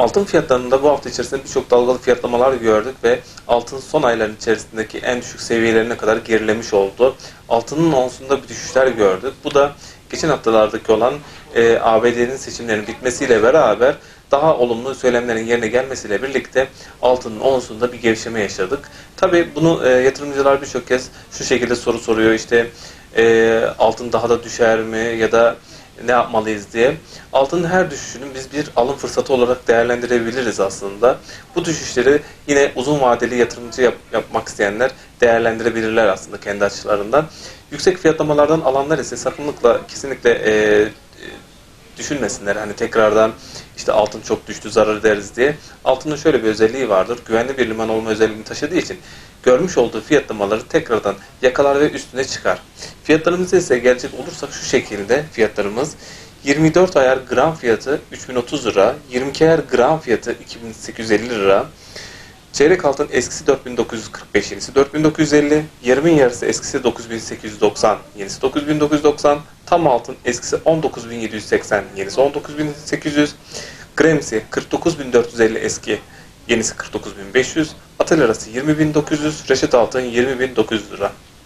Altın fiyatlarında bu hafta içerisinde birçok dalgalı fiyatlamalar gördük ve altın son ayların içerisindeki en düşük seviyelerine kadar gerilemiş oldu. Altının onsunda bir düşüşler gördük. Bu da geçen haftalardaki olan e, ABD'nin seçimlerinin bitmesiyle beraber daha olumlu söylemlerin yerine gelmesiyle birlikte altının onsunda bir gevşeme yaşadık. Tabii bunu e, yatırımcılar birçok kez şu şekilde soru soruyor işte e, altın daha da düşer mi ya da ne yapmalıyız diye. Altının her düşüşünün biz bir alım fırsatı olarak değerlendirebiliriz aslında. Bu düşüşleri yine uzun vadeli yatırımcı yap- yapmak isteyenler değerlendirebilirler aslında kendi açılarından. Yüksek fiyatlamalardan alanlar ise sakınlıkla kesinlikle e, düşünmesinler. Hani tekrardan işte altın çok düştü zarar ederiz diye. Altının şöyle bir özelliği vardır. Güvenli bir liman olma özelliğini taşıdığı için görmüş olduğu fiyatlamaları tekrardan yakalar ve üstüne çıkar. Fiyatlarımıza ise gelecek olursak şu şekilde fiyatlarımız 24 ayar gram fiyatı 3030 lira, 22 ayar gram fiyatı 2850 lira, Çeyrek altın eskisi 4945, yenisi 4950, yarımın yarısı eskisi 9890, yenisi 9990, tam altın eskisi 19780, yenisi 19800, gremsi 49450 eski, yenisi 49500, atıl arası 20900, reşit altın 20900 lira.